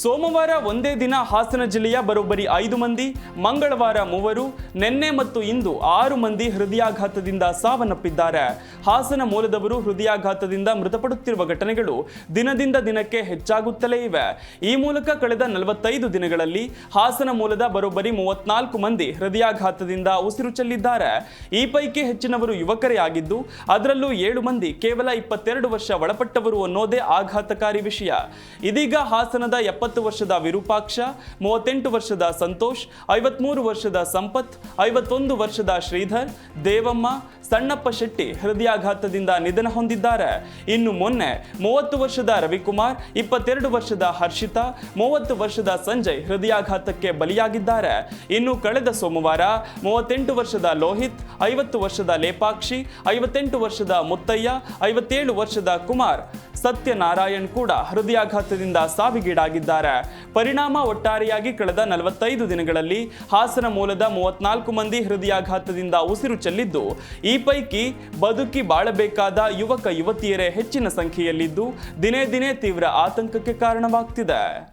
ಸೋಮವಾರ ಒಂದೇ ದಿನ ಹಾಸನ ಜಿಲ್ಲೆಯ ಬರೋಬ್ಬರಿ ಐದು ಮಂದಿ, ಮಂಗಳವಾರ ಮೂವರು, ನಿನ್ನೆ ಮತ್ತು ಇಂದು ಆರು ಮಂದಿ ಹೃದಯಾಘಾತದಿಂದ ಸಾವನ್ನಪ್ಪಿದ್ದಾರೆ. ಹಾಸನ ಮೂಲದವರು ಹೃದಯಾಘಾತದಿಂದ ಮೃತಪಡುತ್ತಿರುವ ಘಟನೆಗಳು ದಿನದಿಂದ ದಿನಕ್ಕೆ ಹೆಚ್ಚಾಗುತ್ತಲೇ ಇವೆ. ಈ ಮೂಲಕ ಕಳೆದ ನಲವತ್ತೈದು ದಿನಗಳಲ್ಲಿ ಹಾಸನ ಮೂಲದ ಬರೋಬ್ಬರಿ ಮೂವತ್ನಾಲ್ಕು ಮಂದಿ ಹೃದಯಾಘಾತದಿಂದ ಉಸಿರು ಚೆಲ್ಲಿದ್ದಾರೆ. ಈ ಪೈಕಿ ಹೆಚ್ಚಿನವರು ಯುವಕರೇ ಆಗಿದ್ದು, ಅದರಲ್ಲೂ ಏಳು ಮಂದಿ ಕೇವಲ ಇಪ್ಪತ್ತೆರಡು ವರ್ಷ ಒಳಪಟ್ಟವರು ಅನ್ನೋದೇ ಆಘಾತಕಾರಿ ವಿಷಯ. ಇದೀಗ ಹಾಸನದ ಎಪ್ಪತ್ತು ವರ್ಷದ ವಿರೂಪಾಕ್ಷ, ಮೂವತ್ತೆಂಟು ವರ್ಷದ ಸಂತೋಷ್, ಐವತ್ಮೂರು ವರ್ಷದ ಸಂಪತ್, ಐವತ್ತೊಂದು ವರ್ಷದ ಶ್ರೀಧರ್, ದೇವಮ್ಮ, ಸಣ್ಣಪ್ಪ ಶೆಟ್ಟಿ ಹೃದಯಾಘಾತದಿಂದ ನಿಧನ ಹೊಂದಿದ್ದಾರೆ. ಇನ್ನು ಮೊನ್ನೆ ಮೂವತ್ತು ವರ್ಷದ ರವಿಕುಮಾರ್, ಇಪ್ಪತ್ತೆರಡು ವರ್ಷದ ಹರ್ಷಿತಾ, ಮೂವತ್ತು ವರ್ಷದ ಸಂಜಯ್ ಹೃದಯಾಘಾತಕ್ಕೆ ಬಲಿಯಾಗಿದ್ದಾರೆ. ಇನ್ನು ಕಳೆದ ಸೋಮವಾರ ಮೂವತ್ತೆಂಟು ವರ್ಷದ ಲೋಹಿತ್, ಐವತ್ತು ವರ್ಷದ ಲೇಪಾಕ್ಷಿ, ಐವತ್ತೆಂಟು ವರ್ಷದ ಮುತ್ತಯ್ಯ, ಐವತ್ತೇಳು ವರ್ಷದ ಕುಮಾರ್ ಸತ್ಯನಾರಾಯಣ್ ಕೂಡ ಹೃದಯಾಘಾತದಿಂದ ಸಾವಿಗೀಡಾಗಿದ್ದಾರೆ. ಪರಿಣಾಮ ಒಟ್ಟಾರೆಯಾಗಿ ಕಳೆದ ನಲವತ್ತೈದು ದಿನಗಳಲ್ಲಿ ಹಾಸನ ಮೂಲದ ಮೂವತ್ನಾಲ್ಕು ಮಂದಿ ಹೃದಯಾಘಾತದಿಂದ ಉಸಿರು ಚೆಲ್ಲಿದ್ದು, ಈ ಪೈಕಿ ಬದುಕಿ ಬಾಳಬೇಕಾದ ಯುವಕ ಯುವತಿಯರೇ ಹೆಚ್ಚಿನ ಸಂಖ್ಯೆಯಲ್ಲಿದ್ದು, ದಿನೇ ದಿನೇ ತೀವ್ರ ಆತಂಕಕ್ಕೆ ಕಾರಣವಾಗ್ತಿದೆ.